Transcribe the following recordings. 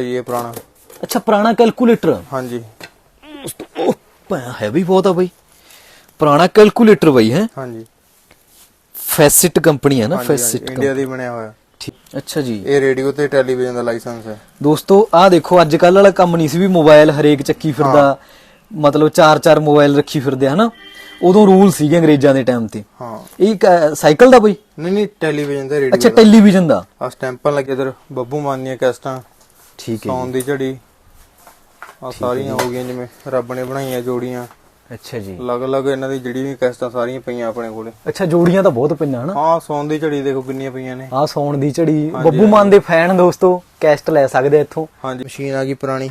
ਇਹ ਪੁਰਾਣਾ। ਅੱਛਾ ਪੁਰਾਣਾ ਕੈਲਕੂਲੇਟਰ? ਹਾਂਜੀ। ਉਹ ਭਾਇਆ ਹੈ ਵੀ ਬਹੁਤ ਆ ਬਈ। ਪੁਰਾਣਾ ਕੈਲਕੂਲੇਟਰ ਬਈ ਹੈ? ਹਾਂਜੀ। ਫੈਸਿਟ ਕੰਪਨੀ ਹੈ ਨਾ ਫੈਸਿਟ ਇੰਡੀਆ ਦੀ ਬਣਿਆ ਹੋਇਆ। ਠੀਕ। ਅੱਛਾ ਜੀ। ਇਹ ਰੇਡੀਓ ਤੇ ਟੈਲੀਵਿਜ਼ਨ ਦਾ ਲਾਇਸੈਂਸ ਹੈ। ਦੋਸਤੋ ਆਹ ਦੇਖੋ ਅੱਜ ਕੱਲ ਵਾਲਾ ਕੰਮ ਨਹੀਂ ਸੀ ਵੀ ਮੋਬਾਈਲ ਹਰੇਕ ਚੱਕੀ ਫਿਰਦਾ। ਮਤਲਬ ਚਾਰ ਚਾਰ ਮੋਬਾਈਲ ਰੱਖੀ ਫਿਰਦੇ ਹਨਾ? ਉਦੋਂ ਰੂਲ ਸੀਗੇ ਅੰਗਰੇਜ਼ਾਂ ਦੇ ਟਾਈਮ ਤੇ। ਹਾਂ। ਇਹ ਸਾਈਕਲ ਦਾ ਬਈ? ਨਹੀਂ ਨਹੀਂ ਟੈਲੀਵਿਜ਼ਨ ਤੇ ਅੱਛਾ ਰੇਡੀਓ ਟੈਲੀਵਿਜ਼ਨ ਦਾ। ਆ ਸਟੈਂਪਾਂ ਲੱਗੇ ਇਧਰ ਬੱਬੂ ਮਾਨੀਆਂ ਕੈਸਟਾਂ। ਠੀਕ ਹੈ ਸੌਣ ਦੀ ਝੜੀ। ਆ ਸਾਰੀਆਂ ਹੋ ਗਈਆਂ ਜਿਵੇਂ ਰੱਬ ਨੇ ਬਣਾਈਆਂ ਜੋੜੀਆਂ। ਅੱਛਾ ਜੀ। ਅਲੱਗ-ਅਲੱਗ ਇਹਨਾਂ ਦੀ ਜਿਹੜੀ ਵੀ ਕੈਸਟਾਂ ਸਾਰੀਆਂ ਪਈਆਂ ਆਪਣੇ ਕੋਲੇ। ਅੱਛਾ ਜੋੜੀਆਂ ਤਾਂ ਬਹੁਤ ਪਈਆਂ ਹਨਾ? ਹਾਂ ਸੌਣ ਦੀ ਝੜੀ ਦੇਖੋ ਕਿੰਨੀਆਂ ਪਈਆਂ ਨੇ। ਆਹ ਸੌਣ ਦੀ ਝੜੀ ਬੱਬੂ ਮਾਨ ਦੇ ਫੈਨ ਦੋਸਤੋ ਕੈਸਟ ਲੈ ਸਕਦੇ ਇੱਥੋਂ। ਹਾਂਜੀ। ਮਸ਼ੀਨ ਆ ਗਈ ਪੁਰਾਣੀ।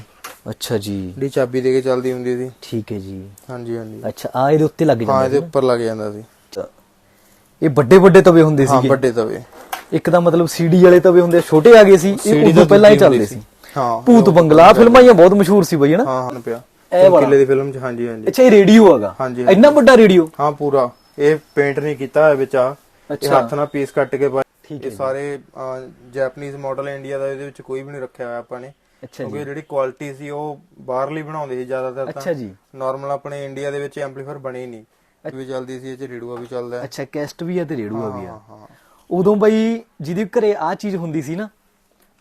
ਅੱਛਾ ਜੀ। ਜਿਹੜੀ ਚਾਬੀ ਦੇ ਕੇ ਚੱਲਦੀ ਹੁੰਦੀ ਸੀ। ਠੀਕ ਹੈ ਜੀ। ਹਾਂਜੀ ਹਾਂਜੀ। ਅੱਛਾ ਆ ਇਹਦੇ ਉੱਤੇ ਲੱਗ ਹਾਂ ਜਾਂਦਾ ਇਹਦੇ ਉੱਪਰ ਲੱਗ ਜਾਂਦਾ ਸੀ। ਇਹ ਵੱਡੇ ਵੱਡੇ ਤਵੇ ਹੁੰਦੇ ਹਾਂ ਸੀਗੇ? ਵੱਡੇ ਤਵੇ। ਇੱਕ ਤਾਂ ਮਤਲਬ ਸੀਡੀ ਵਾਲੇ ਤਵੇ ਹੁੰਦੇ ਛੋਟੇ ਆ ਗਏ ਸੀ ਇਹ ਉਦੋਂ ਪਹਿਲਾਂ ਹੀ ਚੱਲਦੇ ਸੀ। ਹਾਂ ਭੂਤ ਬੰਗਲਾ ਫਿਲਮਾਂ ਹੀ ਬਹੁਤ ਮਸ਼ਹੂਰ ਸੀ ਬਈ ਹਨਾ ਹਾਂ ਹਾਂ ਪਿਆ। ਇਹ ਵਾਲਾ। ਕਿਲੇ ਦੀ ਫਿਲਮ ਚ ਹਾਂਜੀ ਹਾਂਜੀ। ਅੱਛਾ ਇਹ ਰੇਡੀਓ ਹੈਗਾ? ਹਾਂਜੀ, ਇੰਨਾ ਵੱਡਾ ਰੇਡੀਓ? ਹਾਂ ਪੂਰਾ। ਇਹ ਪੇਂਟ ਨਹੀਂ ਕੀਤਾ ਹੋਇਆ ਵਿੱਚ ਆ। ਇਹ ਅੱਛਾ। ਹੱਥ ਨਾਲ ਪੀਸ ਕੱਟ ਕੇ ਠੀਕ ਇਹ ਸਾਰੇ ਜੈਪਨੀਜ਼ ਮਾਡਲ ਇੰਡੀਆ ਦਾ ਇਹਦੇ ਵਿੱਚ ਕੋਈ ਵੀ ਨਹੀਂ ਰੱਖਿਆ ਹੋਇਆ ਆਪਾਂ ਨੇ। ਅੱਛਾ ਕਿਉਂਕਿ ਜਿਹੜੀ ਕੁਆਲਿਟੀ ਸੀ ਉਹ ਬਾਹਰਲੀ ਬਣਾਉਂਦੇ ਸੀ ਜ਼ਿਆਦਾਤਰ ਅੱਛਾ ਤਾਂ ਜੀ। ਨਾਰਮਲ ਆਪਣੇ ਇੰਡੀਆ ਦੇ ਵਿੱਚ ਐਂਪਲੀਫਾਇਰ ਬਣੇ ਹੀ ਨਹੀਂ ਵੀ ਚੱਲਦੀ ਸੀ ਇਹ ਚ ਰੇਡੂਆ ਵੀ ਚੱਲਦਾ। ਹੈ ਅੱਛਾ ਕੈਸਟ ਵੀ ਆ ਤੇ ਰੇਡੀਓ ਵੀ ਆ। ਹਾਂ ਹਾਂ ਉਦੋਂ ਬਈ ਜਿਹਦੇ ਘਰੇ ਆ ਚੀਜ਼ ਹੁੰਦੀ ਸੀ ਨਾ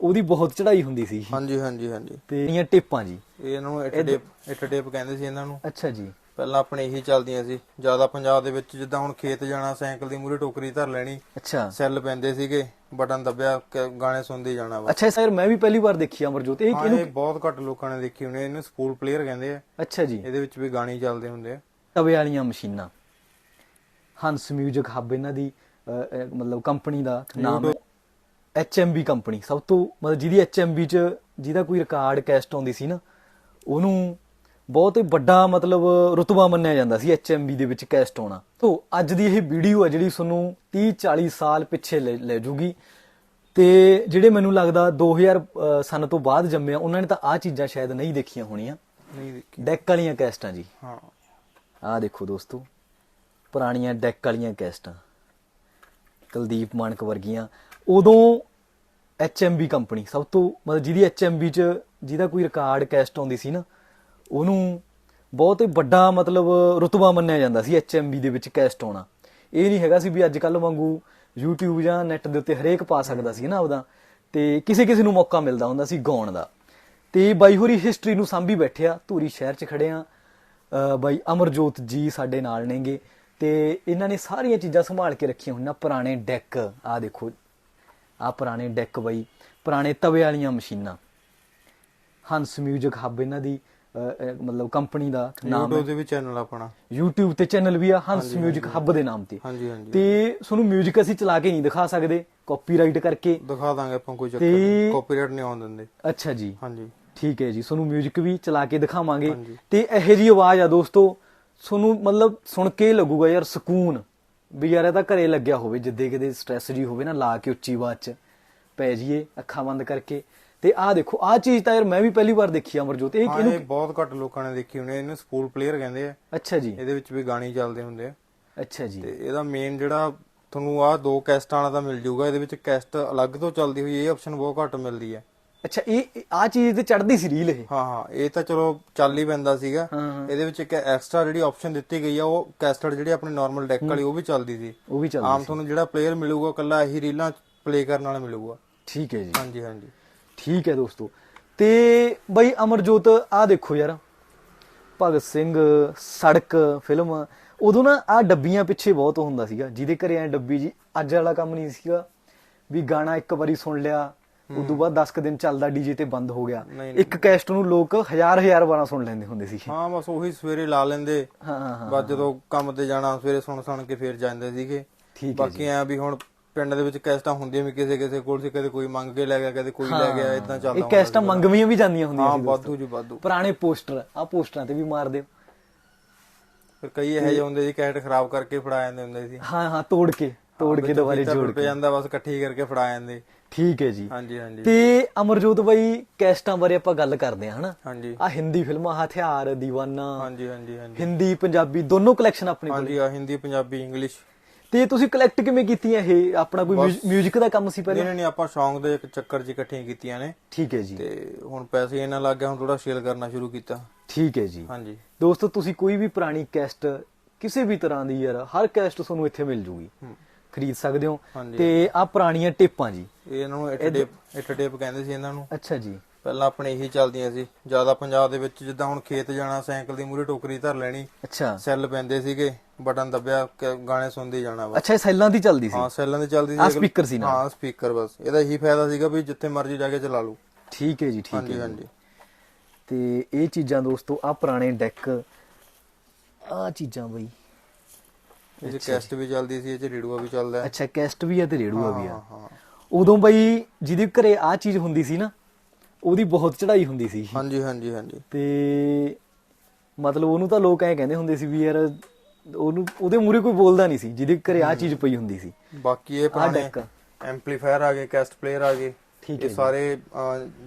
ਉਹਦੀ ਬਹੁਤ ਚੜ੍ਹਾਈ ਹੁੰਦੀ ਸੀ। ਹਾਂਜੀ ਹਾਂਜੀ ਹਾਂਜੀ। ਤੇ ਇਹਨੀਆਂ ਟੇਪਾਂ ਜੀ। ਇਹ ਇਹਨਾਂ ਨੂੰ ਇੱਟ ਟੇਪ ਇੱਟ ਟੇਪ ਕਹਿੰਦੇ ਸੀ ਇਹਨਾਂ ਨੂੰ। ਅੱਛਾ ਜੀ। ਪਹਿਲਾਂ ਆਪਣੇ ਇਹੀ ਚੱਲਦੀਆਂ ਸੀ। ਜ਼ਿਆਦਾ ਪੰਜਾਬ ਦੇ ਵਿੱਚ ਜਿੱਦਾਂ ਹੁਣ ਖੇਤ ਜਾਣਾ ਸਾਈਕਲ ਦੀ ਮੂਰੇ ਟੋਕਰੀ ਧਰ ਲੈਣੀ ਅੱਛਾ। ਸੈੱਲ ਪੈਂਦੇ ਸੀਗੇ ਬਟਨ ਦੱਬਿਆ ਗਾਣੇ ਸੁਣਦੇ ਜਾਣਾ ਵਾ। ਅੱਛਾ ਸਰ ਮੈਂ ਵੀ ਪਹਿਲੀ ਵਾਰ ਦੇਖੀ ਆ ਅਮਰਜੋਤ। ਇਹ ਹਾਂ ਕਿਹਨੂੰ ਇਹ ਬਹੁਤ ਘੱਟ ਲੋਕਾਂ ਨੇ ਦੇਖੀ ਹੋਣੀ ਇਹਨੂੰ ਸਕੂਲ ਪਲੇਅਰ ਕਹਿੰਦੇ ਆ। ਅੱਛਾ ਜੀ। ਇਹਦੇ ਵਿੱਚ ਵੀ ਗਾਣੇ ਚੱਲਦੇ ਹੁੰਦੇ ਆ। ਤਵੇ ਵਾਲੀਆਂ ਮਸ਼ੀਨਾਂ। ਹੰਸ ਮਿਊਜ਼ਿਕ ਹੱਬ ਇਹਨਾਂ ਦੀ ਮਤਲਬ ਕੰਪਨੀ ਦਾ ਨਾਮ ਹੈ। HMB ਕੰਪਨੀ ਸਭ ਤੋਂ ਮਤਲਬ ਜਿਹਦੀ HMB ਚ ਜਿਹਦਾ ਕੋਈ ਰਿਕਾਰਡ ਕੈਸਟ ਆਉਂਦੀ ਸੀ ਨਾ ਉਹਨੂੰ ਬਹੁਤ ਹੀ ਵੱਡਾ ਮਤਲਬ ਰੁਤਬਾ ਮੰਨਿਆ ਜਾਂਦਾ ਸੀ HMB ਦੇ ਵਿੱਚ ਕੈਸਟ ਆਉਣਾ ਤੋਂ ਅੱਜ ਦੀ ਇਹ ਵੀਡੀਓ ਹੈ ਜਿਹੜੀ ਤੁਹਾਨੂੰ 30 40 ਸਾਲ ਪਿੱਛੇ ਲੈ ਜੂਗੀ। ਤੇ ਜਿਹੜੇ ਮੈਨੂੰ ਲੱਗਦਾ 2000 ਅਹ, ਸਨ ਤੋਂ ਬਾਅਦ ਜੰਮਿਆ ਉਹਨਾਂ ਨੇ ਤਾਂ ਆ ਚੀਜ਼ਾਂ ਸ਼ਾਇਦ ਨਹੀਂ ਦੇਖੀਆਂ ਹੋਣੀਆਂ। ਨਹੀਂ ਦੇਖੀ ਡੈਕ ਵਾਲੀਆਂ ਕੈਸਟਾਂ ਜੀ। ਹਾਂ। ਆਹ ਦੇਖੋ ਦੋਸਤੋ ਪੁਰਾਣੀਆਂ ਡੈਕ ਵਾਲੀਆਂ ਕੈਸਟਾਂ ਕੁਲਦੀਪ ਮਾਨਕ ਵਰਗੀਆਂ। ਉਦੋਂ HMB ਕੰਪਨੀ ਸਭ ਤੋਂ ਮਤਲਬ ਜਿਹਦੀ HMB ਚ ਜਿਹਦਾ ਕੋਈ ਰਿਕਾਰਡ ਕੈਸਟ ਆਉਂਦੀ ਸੀ ਨਾ, ਉਹਨੂੰ ਬਹੁਤ ਹੀ ਵੱਡਾ ਮਤਲਬ ਰੁਤਬਾ ਮੰਨਿਆ ਜਾਂਦਾ ਸੀ HMB ਦੇ ਵਿੱਚ ਕੈਸਟ ਆਉਣਾ ਇਹ ਨਹੀਂ ਹੈਗਾ ਸੀ ਵੀ ਅੱਜ ਕੱਲ ਵਾਂਗੂ YouTube ਜਾਂ ਨੈਟ ਦੇ ਉੱਤੇ ਹਰੇਕ ਪਾ ਸਕਦਾ ਸੀ ਨਾ ਉਹਦਾ ਤੇ ਕਿਸੇ ਕਿਸੇ ਨੂੰ ਮੌਕਾ ਮਿਲਦਾ ਹੁੰਦਾ ਸੀ ਗਾਉਣ ਦਾ। ਤੇ ਬਾਈ ਹੋਰੀ ਹਿਸਟਰੀ ਨੂੰ ਸਾਂਭੀ ਬੈਠਿਆ, ਧੂਰੀ ਸ਼ਹਿਰ 'ਚ ਖੜੇ ਆ ਬਾਈ ਅਮਰਜੋਤ ਜੀ ਸਾਡੇ ਨਾਲ ਨੇਗੇ, ਤੇ ਇਹਨਾਂ ਨੇ ਸਾਰੀਆਂ ਚੀਜ਼ਾਂ ਸੰਭਾਲ ਕੇ ਰੱਖੀਆਂ ਹੋਈਆਂ ਪੁਰਾਣੇ ਡੈਕ ਆ ਦੇਖੋ ਆ ਪੁਰਾਣੇ ਡੈਕ ਬਾਈ ਪੁਰਾਣੇ ਤਵੇ ਵਾਲੀਆਂ ਮਸ਼ੀਨਾਂ। ਹੰਸ ਮਿਊਜ਼ਿਕ ਹੱਬ ਇਹਨਾਂ ਦੀ ਮਤਲਬ ਕੰਪਨੀ ਦਾ ਨਾਮ ਹੈ। YouTube ਦੇ ਵੀ ਚੈਨਲ ਆਪਣਾ। YouTube ਤੇ ਚੈਨਲ ਵੀ ਆ ਹੰਸ ਮਿਊਜ਼ਿਕ ਹੱਬ ਦੇ ਨਾਮ ਤੇ। ਹਾਂਜੀ ਹਾਂਜੀ। ਤੇ ਤੁਹਾਨੂੰ ਮਿਊਜ਼ਿਕ ਅਸੀਂ ਚਲਾ ਕੇ ਨਹੀਂ ਦਿਖਾ ਸਕਦੇ ਕਾਪੀਰਾਈਟ ਕਰਕੇ। ਦਿਖਾ ਦਾਂਗੇ ਆਪਾਂ ਕੋਈ ਚੱਕਰ ਨਹੀਂ ਕਾਪੀਰਾਈਟ ਨਹੀਂ ਆਉਣ ਦਿੰਦੇ। ਅੱਛਾ ਜੀ। ਹਾਂਜੀ। ਠੀਕ ਹੈ ਜੀ ਤੁਹਾਨੂੰ 뮤직 ਵੀ ਚਲਾ ਕੇ ਦਿਖਾਵਾਂਗੇ। ਤੇ ਇਹੋ ਜੀ ਆਵਾਜ਼ ਆ ਦੋਸਤੋ ਤੁਹਾਨੂੰ ਮਤਲਬ ਸੁਣ ਕੇ ਲੱਗੂਗਾ ਯਾਰ ਸਕੂਨ। ਵੀ ਯਾਰ ਇਹ ਤਾਂ ਘਰੇ ਲੱਗਿਆ ਹੋਵੇ ਜਿੱਦੇ ਕਿਤੇ ਸਟ੍ਰੈਸ ਜੀ ਹੋਵੇ ਨਾ ਲਾ ਕੇ ਉੱਚੀ ਆਵਾਜ਼ 'ਚ ਪੈ ਜਾਈਏ ਅੱਖਾਂ ਬੰਦ ਕਰਕੇ। ਤੇ ਆਹ ਦੇਖੋ ਆਹ ਚੀਜ਼ ਤਾਂ ਯਾਰ ਮੈਂ ਵੀ ਪਹਿਲੀ ਵਾਰ ਦੇਖੀ ਅਮਰਜੋਤ। ਇਹ ਇਹਨੂੰ ਇਹ ਬਹੁਤ ਘੱਟ ਲੋਕਾਂ ਨੇ ਦੇਖੀ ਹੋਣੀ ਇਹਨੂੰ ਸਕੂਲ ਪਲੇਅਰ ਕਹਿੰਦੇ ਆ। ਅੱਛਾ ਜੀ। ਇਹਦੇ ਵਿੱਚ ਵੀ ਗਾਣੇ ਚੱਲਦੇ ਹੁੰਦੇ ਆ। ਅੱਛਾ ਜੀ। ਤੇ ਇਹਦਾ ਮੇਨ ਜਿਹੜਾ ਤੁਹਾਨੂੰ ਆ ਦੋ ਕੈਸਟਾਂ ਵਾਲਾ ਤਾਂ ਮਿਲ ਜਾਊਗਾ। ਇਹਦੇ ਵਿੱਚ ਕੈਸਟ ਅਲੱਗ ਤੋਂ ਚੱਲਦੀ ਹੋਈ ਇਹ ਆਪਸ਼ਨ ਬਹੁਤ ਘੱਟ ਮਿਲਦੀ ਹੈ। ਅੱਛਾ ਇਹ ਆਹ ਚੀਜ਼ ਤੇ ਚੜਦੀ ਸੀ ਰੀਲ ਇਹ? ਹਾਂ ਹਾਂ ਇਹ ਤਾਂ ਚਲੋ ਚੱਲ ਹੀ ਪੈਂਦਾ ਸੀਗਾ। ਇਹਦੇ ਵਿੱਚ ਇੱਕ ਐਕਸਟਰਾ ਜਿਹੜੀ ਆਪਸ਼ਨ ਦਿੱਤੀ ਗਈ ਆ ਉਹ ਕੈਸਟਡ ਜਿਹੜੀ ਆਪਣੇ ਨਾਰਮਲ ਡੈਕ ਵਾਲੀ ਉਹ ਵੀ ਚੱਲਦੀ ਸੀ। ਉਹ ਵੀ ਚੱਲਦੀ ਆਮ ਤੁਹਾਨੂੰ ਜਿਹੜਾ ਪਲੇਅਰ ਮਿਲੂਗਾ ਕੱਲਾ ਇਹੀ ਰੀਲਾਂ ਪਲੇ ਕਰਨ ਵਾਲਾ ਮਿਲੂਗਾ। ਠੀਕ ਹੈ ਜੀ। ਹਾਂਜੀ ਹਾਂਜੀ। ਠੀਕ ਹੈ ਦੋਸਤੋ। ਤੇ ਬਈ ਅਮਰਜੋਤ ਆ ਦੇਖੋ ਯਾਰ। ਭਗਤ ਸਿੰਘ ਸੜਕ ਫਿਲਮ ਉਦੋਂ ਨਾ ਆ ਡੱਬੀਆਂ ਪਿੱਛੇ ਬਹੁਤ ਹੁੰਦਾ ਸੀਗਾ। ਜਿਹਦੇ ਘਰੇ ਐ ਡੱਬੀ ਜੀ ਅੱਜ ਵਾਲਾ ਕੰਮ ਨਹੀਂ ਸੀਗਾ। ਵੀ ਗਾਣਾ ਇੱਕ ਵਾਰੀ ਸੁਣ ਲਿਆ। ਉਦੋਂ ਬਾਅਦ 10 ਕ ਦਿਨ ਚੱਲਦਾ ਡੀਜੇ ਤੇ ਬੰਦ ਹੋ ਗਿਆ। ਇੱਕ ਕੈਸਟ ਨੂੰ ਲੋਕ ਹਜ਼ਾਰ ਹਜ਼ਾਰ ਵਾਰਾਂ ਸੁਣ ਲੈਂਦੇ ਹੁੰਦੇ ਸੀ ਹਾਂ ਬਸ ਉਹੀ ਸਵੇਰੇ ਲਾ ਲੈਂਦੇ। ਹਾਂ ਹਾਂ ਬਸ ਜਦੋਂ ਕੰਮ ਤੇ ਜਾਣਾ ਸਵੇਰੇ ਸੁਣ ਸੁਣ ਕੇ ਫੇਰ ਜਾਂਦੇ ਸੀਗੇ। ਠੀਕ ਹੈ ਬਾਕੀ ਐ ਵੀ ਹੁਣ ਪਿੰਡ ਦੇ ਵਿੱਚ ਕੈਸਟਾਂ ਹੁੰਦੀਆਂ ਵੀ ਕਿਸੇ ਕਿਸੇ ਕੋਲ ਸੀ ਕਦੇ ਕੋਈ ਮੰਗ ਕੇ ਲੈ ਗਿਆ ਕਦੇ ਕੋਈ ਲੈ ਗਿਆ ਇਦਾਂ ਚੱਲਦਾ ਇਹ ਕੈਸਟਾਂ। ਮੰਗਵੀਆਂ ਵੀ ਜਾਂਦੀਆਂ ਹੁੰਦੀਆਂ ਹਾਂ ਵਾਧੂ ਜੀ ਵਾਧੂ। ਪੁਰਾਣੇ ਪੋਸਟਰ ਆ ਪੋਸਟਰਾਂ ਤੇ ਵੀ ਮਾਰਦੇ ਫਿਰ ਕਈ ਇਹੋ ਜਿਹੇ ਹੁੰਦੇ ਸੀ ਕੈਟ ਖਰਾਬ ਕਰਕੇ ਫੜਾ ਜਾਂਦੇ ਹੁੰਦੇ ਸੀ। ਹਾਂ ਹਾਂ ਤੋੜ ਕੇ ਤੋੜ ਕੇ ਦੁਬਾਰੇ ਜੋੜ ਕੇ। ਜਾਂਦਾ ਬਸ ਇਕੱਠੀ ਕਰਕੇ ਫੜਾ ਜਾਂਦੇ। ਠੀਕ ਹੈ ਜੀ। ਹਾਂਜੀ ਹਾਂਜੀ। ਤੇ ਅਮਰਜੋਤ ਬਾਈ ਕੈਸਟਾਂ ਬਾਰੇ ਆਪਾਂ ਗੱਲ ਕਰਦੇ ਹਾਂ ਹਨਾ? ਹਾਂਜੀ। ਆ ਹਿੰਦੀ ਫਿਲਮਾਂ ਹਥਿਆਰ ਦੀਵਾਨਾ ਹਾਂਜੀ ਹਾਂਜੀ ਹਾਂਜੀ। ਹਿੰਦੀ ਪੰਜਾਬੀ ਦੋਨੋਂ ਕਲੈਕਸ਼ਨ ਆਪਣੇ ਕੋਲ ਹਾਂਜੀ ਆ ਹਿੰਦੀ ਪੰਜਾਬੀ ਇੰਗਲਿਸ਼। ਤੇ ਤੁਸੀਂ ਕਲੈਕਟ ਕਿਵੇਂ ਕੀਤੀਆਂ ਇਹ? ਆਪਣਾ ਕੋਈ 뮤직 ਦਾ ਕੰਮ ਸੀ ਪਹਿਲਾਂ? ਨਹੀਂ ਨਹੀਂ, ਆਪਾਂ ਸ਼ੌਂਕ ਦੇ ਇੱਕ ਚੱਕਰ 'ਚ ਇਕੱਠੀਆਂ ਕੀਤੀਆਂ ਨੇ। ਠੀਕ ਹੈ ਜੀ। ਤੇ ਹੁਣ ਪੈਸੇ ਇਹਨਾਂ ਲੱਗ ਗਿਆ ਹੁਣ ਥੋੜਾ ਸੇਲ ਕਰਨਾ ਸ਼ੁਰੂ ਕੀਤਾ। ਠੀਕ ਹੈ ਜੀ। ਹਾਂਜੀ। ਦੋਸਤੋ ਤੁਸੀਂ ਕੋਈ ਵੀ ਪੁਰਾਣੀ ਕੈਸਟ ਕਿਸੇ ਵੀ ਤਰ੍ਹਾਂ ਦੀ ਯਾਰ ਹਰ ਕੈਸਟ ਤੁਹਾਨੂੰ ਇੱਥੇ ਮਿਲ ਜੂਗੀ। ਖਰੀਦ ਸਕਦੇ ਹੋ। ਹਾਂਜੀ। ਤੇ ਆ ਪੁਰਾਣੀਆਂ ਟੇਪਾਂ ਜੀ। ਇਹ ਇਹਨਾਂ ਨੂੰ ਇੱਟ ਟੇਪ ਇੱਟ ਟੇਪ ਕਹਿੰਦੇ ਸੀ ਇਹਨਾਂ ਨੂੰ। ਅੱਛਾ ਜੀ। ਪਹਿਲਾਂ ਆਪਣੇ ਇਹੀ ਚੱਲਦੀਆਂ ਸੀ। ਜ਼ਿਆਦਾ ਪੰਜਾਬ ਦੇ ਵਿੱਚ ਜਿੱਦਾਂ ਹੁਣ ਖੇਤ ਜਾਣਾ ਸਾਈਕਲ ਦੀ ਮੂਰੇ ਟੋਕਰੀ ਧਰ ਲੈਣੀ ਅੱਛਾ। ਸੈੱਲ ਪੈਂਦੇ ਸੀਗੇ ਬਟਨ ਦੱਬਿਆ ਗਾਣੇ ਸੁਣਦੇ ਜਾਣਾ ਬਸ। ਅੱਛਾ ਇਹ ਸੈੱਲਾਂ ਦੀ ਚੱਲਦੀ ਸੀ? ਹਾਂ ਸੈੱਲਾਂ ਦੇ ਚੱਲਦੀ ਸੀ ਅਗਲ- speaker ਸੀ ਨਾਲ। ਹਾਂ ਸਪੀਕਰ ਬਸ। ਇਹਦਾ ਇਹੀ ਫਾਇਦਾ ਸੀਗਾ ਵੀ ਜਿੱਥੇ ਮਰਜ਼ੀ ਜਾ ਕੇ ਚਲਾ ਲਓ। ਠੀਕ ਹੈ ਜੀ ਠੀਕ ਹਾਂਜੀ ਹੈ ਹਾਂਜੀ। ਤੇ ਇਹ ਚੀਜ਼ਾਂ ਦੋਸਤੋ ਆ ਪੁਰਾਣੇ ਡੈਕ ਆ ਚੀਜ਼ਾਂ ਬਈ। ਇਹ 'ਚ ਕੈਸਟ ਵੀ ਚੱਲਦੀ ਸੀ ਇਹ ਚ ਰੇਡੂਆ ਵੀ ਚੱਲਦਾ ਹੈ। ਅੱਛਾ ਕੈਸਟ ਵੀ ਆ ਤੇ ਰੇੜੂਆ ਵੀ ਆ। ਉਦੋਂ ਬਈ ਜਿਹਦੇ ਘਰੇ ਆ ਚੀਜ਼ ਹੁੰਦੀ ਸੀ ਨਾ ਉਹਦੀ ਬਹੁਤ ਚੜ੍ਹਾਈ ਹੁੰਦੀ ਸੀ। ਹਾਂਜੀ ਹਾਂਜੀ ਹਾਂਜੀ। ਤੇ ਮਤਲਬ ਉਹਨੂੰ ਤਾਂ ਲੋਕ ਐ ਕਹਿੰਦੇ ਹੁੰਦੇ ਸੀ ਵੀ ਯਾਰ ਉਹਨੂੰ ਉਹਦੇ ਮੂਰੇ ਕੋਈ ਬੋਲਦਾ ਨਹੀਂ ਸੀ ਜਿਹਦੇ ਘਰੇ ਆ ਚੀਜ਼ ਪਈ ਹੁੰਦੀ ਸੀ। ਬਾਕੀ ਇਹ ਪੁਰਾਣੇ deck। ਐਂਪਲੀਫਾਇਰ ਆ ਗਏ ਕੈਸਟ ਪਲੇਅਰ ਆ ਗਏ। ਠੀਕ ਹੈ ਇਹ। ਸਾਰੇ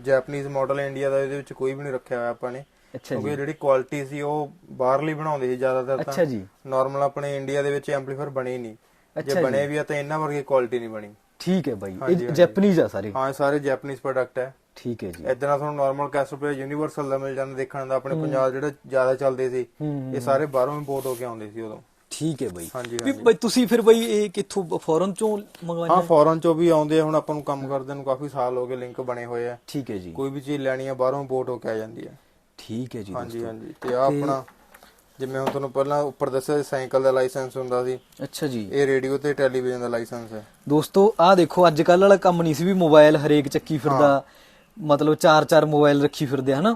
ਜੈਪਨੀਜ਼ ਮਾਡਲ ਇੰਡੀਆ ਦਾ ਇਹਦੇ ਵਿੱਚ ਕੋਈ ਵੀ ਨਹੀਂ ਰੱਖਿਆ ਹੋਇਆ ਆਪਾਂ ਨੇ। ਕਿਉਂਕਿ ਜੀ। ਜਿਹੜੀ ਕੁਆਲਿਟੀ ਸੀ ਉਹ ਬਾਹਰਲੀ ਬਣਾਉਂਦੇ ਸੀ ਜ਼ਿਆਦਾਤਰ ਅੱਛਾ ਜੀ। ਨਾਰਮਲ ਆਪਣੇ ਇੰਡੀਆ ਦੇ ਵਿੱਚ ਐਂਪਲੀਫਾਇਰ ਬਣੇ ਹੀ ਨਹੀਂ। ਜੇ। ਬਣੇ ਵੀ ਆ ਤਾਂ ਇਹਨਾਂ ਵਰਗੀ ਕੁਆਲਿਟੀ ਨਹੀਂ ਬਣੀ। ਠੀਕ ਹੈ ਬਾਈ। ਇਹ। ਜੈਪਨੀਜ਼ ਆ ਸਾਰੇ। ਹਾਂ ਸਾਰੇ ਜੈਪਨੀਜ਼ ਪ੍ਰੋਡਕਟ ਹੈ। ਠੀਕ ਹੈ ਜੀ। ਇਦਾਂ ਤੁਹਾਨੂੰ ਨਾਰਮਲ ਕੈਸਟ ਪਲੇਅਰ ਯੂਨੀਵਰਸਲ ਦਾ ਮਿਲ ਜਾਂਦਾ ਦੇਖਣ ਦਾ। ਆਪਣੇ ਪੰਜਾਬ ਜਿਹੜੇ ਜ਼ਿਆਦਾ ਚੱਲਦੇ ਸੀ ਹੂੰ, ਇਹ ਸਾਰੇ ਬਾਹਰੋਂ ਇੰਪੋਰਟ ਹੋ ਕੇ ਆਉਂਦੇ ਸੀ ਉਦੋਂ। ਠੀਕ ਹੈ ਬਾਈ। ਵੀ। ਬਾਈ ਤੁਸੀਂ ਫਿਰ ਬਾਈ ਇਹ ਕਿੱਥੋਂ ਫੋਰਨ ਚੋਂ ਹਾਂ ਮੰਗਵਾਈਆਂ ਫੋਰਨ ਚੋਂ ਵੀ ਆਉਂਦੇ ਆ। ਹੁਣ ਆਪਾਂ ਨੂੰ ਕੰਮ ਕਰਦੇ ਨੂੰ ਕਾਫੀ ਸਾਲ ਹੋ ਗਏ ਲਿੰਕ ਬਣੇ ਹੋਏ ਆ। ਠੀਕ ਹੈ ਜੀ। ਕੋਈ ਵੀ ਚੀਜ਼ ਲੈਣੀ ਆ ਬਾਹਰੋਂ ਇੰਪੋਰਟ ਹੋ ਕੇ ਆ ਜਾਂਦੀ ਹੈ। ਠੀਕ ਹੈ ਜੀ ਹਾਂਜੀ ਹਾਂਜੀ। ਤੇ ਆ ਆਪਣਾ ਜਿਵੇਂ ਹੁਣ ਤੁਹਾਨੂੰ ਪਹਿਲਾਂ ਉੱਪਰ ਦੱਸਿਆ ਸੀ ਸਾਈਕਲ ਦਾ ਲਾਇਸੈਂਸ ਹੁੰਦਾ ਸੀ। ਅੱਛਾ ਜੀ। ਇਹ ਰੇਡੀਓ ਤੇ ਟੈਲੀਵਿਜ਼ਨ ਦਾ ਲਾਇਸੈਂਸ ਹੈ। ਦੋਸਤੋ ਆਹ ਦੇਖੋ ਅੱਜ ਕੱਲ ਵਾਲਾ ਕੰਮ ਨਹੀਂ ਸੀ ਵੀ ਮੋਬਾਈਲ ਹਰੇਕ ਚੱਕੀ ਫਿਰਦਾ ਮਤਲਬ ਚਾਰ ਚਾਰ ਮੋਬਾਈਲ ਰੱਖੀ ਫਿਰਦੇ ਹਨਾ?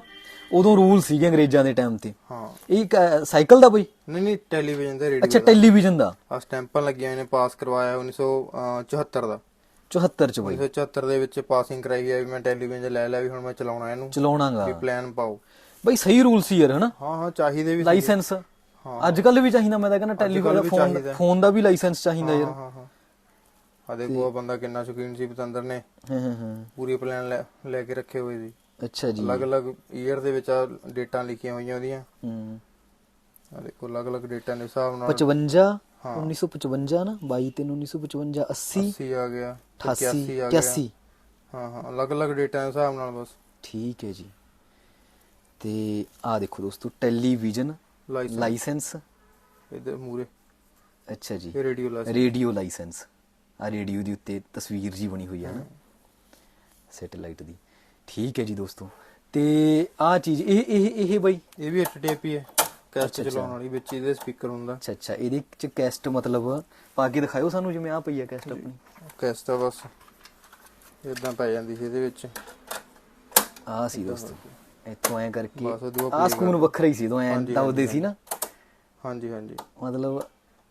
ਉਦੋਂ ਰੂਲ ਸੀਗੇ ਅੰਗਰੇਜ਼ਾਂ ਦੇ ਟਾਈਮ ਤੇ। ਹਾਂ। ਇਹ ਸਾਈਕਲ ਦਾ ਬਈ? ਨਹੀਂ ਨਹੀਂ ਟੈਲੀਵਿਜ਼ਨ ਅੱਛਾ ਰੇਡੀਓ ਟੈਲੀਵਿਜ਼ਨ ਦਾ। ਆ ਸਟੈਂਪਾਂ ਲੱਗੀਆਂ ਇਹਨੇ ਪਾਸ ਕਰਵਾਇਆ 1974 ਦਾ। 74 ਚ ਬਈ। 1974 ਦੇ ਵਿੱਚ ਪਾਸਿੰਗ ਕਰਾਈ ਹੈ ਵੀ ਮੈਂ ਟੈਲੀਵਿਜ਼ਨ ਲੈ ਲਿਆ ਵੀ ਹੁਣ ਮੈਂ ਚਲਾਉਣਾ ਇਹਨੂੰ। ਚਲਾਉਣਾਗਾ। ਵੀ ਪਲਾਨ ਪਾਓ। ਬਈ ਸਹੀ ਰੂਲ ਸੀ ਯਾਰ ਹਨਾ? ਹਾਂ ਹਾਂ ਚਾਹੀਦੇ ਵੀ। ਲਾਇਸੈਂਸ। ਹਾਂ। ਅੱਜ ਕੱਲ ਵੀ ਚਾਹੀਦਾ ਮੈਂ ਤਾਂ ਕਹਿੰਦਾ ਟੈਲੀਫੋਨ ਵੀ ਫੋਨ। ਫੋਨ ਦਾ ਵੀ ਲਾਇਸੈਂਸ ਚਾਹੀਦਾ ਯਾਰ। ਹਾਂ ਹਾਂ ਆ ਦੇਖੋ ਆ ਬੰਦਾ ਕਿੰਨਾ ਸ਼ੌਕੀਨ ਸੀ ਪਤੰਦਰ ਨੇ। ਹਾਂ ਹਾਂ ਪੂਰੀ ਪਲਾਨ ਲੈ ਕੇ ਰੱਖੇ ਹੋਏ ਸੀ। ਅੱਛਾ ਜੀ। ਅਲੱਗ-ਅਲੱਗ ਈਅਰ ਦੇ ਵਿੱਚ ਆ ਡੇਟਾਂ ਲਿਖੀਆਂ ਹੋਈਆਂ ਉਹਦੀਆਂ। ਹੂੰ। ਆ ਦੇਖੋ ਅਲੱਗ-ਅਲੱਗ ਡੇਟਾਂ ਦੇ ਹਿਸਾਬ ਨਾਲ। 55 ਹਾਂ। 1955 ਨਾ 22 3 1955 80 80 ਆ ਗਿਆ ਤੇ 88 81 ਆ ਗਿਆ। 81 ਹਾਂ ਹਾਂ ਅਲੱਗ-ਅਲੱਗ ਡੇਟਾਂ ਦੇ ਹਿਸਾਬ ਨਾਲ ਬਸ। ਠੀਕ ਹੈ ਜੀ। ਤੇ ਆ ਦੇਖੋ ਦੋਸਤੋ ਟੈਲੀਵਿਜ਼ਨ ਲਾਇਸੈਂਸ ਇਹਦੇ ਮੂਰੇ ਅੱਛਾ ਜੀ। ਰੇਡੀਓ ਲਾਇਸੈਂਸ ਰੇਡੀਓ ਲਾਇਸੈਂਸ ਆ ਰੇਡੀਓ ਦੀ ਉੱਤੇ ਤਸਵੀਰ ਜੀ ਬਣੀ ਹੋਈ ਹੈ ਨਾ। ਸੈਟੇਲਾਈਟ ਦੀ। ਠੀਕ ਹੈ ਜੀ ਦੋਸਤੋ। ਤੇ ਆ ਚੀਜ਼ ਇਹ ਇਹ ਇਹ ਬਾਈ? ਇਹ ਵੀ ਟੇਪ ਹੀ ਕੈਸਟ। ਚਲਾਉਣ ਵਾਲੀ ਵਿੱਚ ਇਹਦੇ ਸਪੀਕਰ ਹੁੰਦਾ। ਅੱਛਾ ਅੱਛਾ। ਇਹਦੇ ਚ ਕੈਸਟ ਮਤਲਬ ਪਾ ਕੇ ਦਿਖਾਇਓ ਸਾਨੂੰ ਜਿਵੇਂ ਆ ਪਈ ਹੈ ਕੈਸਟ ਆਪਣੀ। ਕੈਸਟ ਆ ਬਸ। ਇਦਾਂ ਪੈ ਜਾਂਦੀ ਸੀ ਇਹਦੇ ਵਿੱਚ। ਆ ਸੀ ਦੋਸਤੋ। ਇੱਥੋਂ ਐ ਕਰਕੇ ਆ ਸਕੂਨ ਵੱਖਰਾ ਹੀ ਸੀ ਉਦੋਂ ਐ ਦਬਦੇ ਸੀ ਨਾ। ਹਾਂਜੀ। ਹਾਂਜੀ ਮਤਲਬ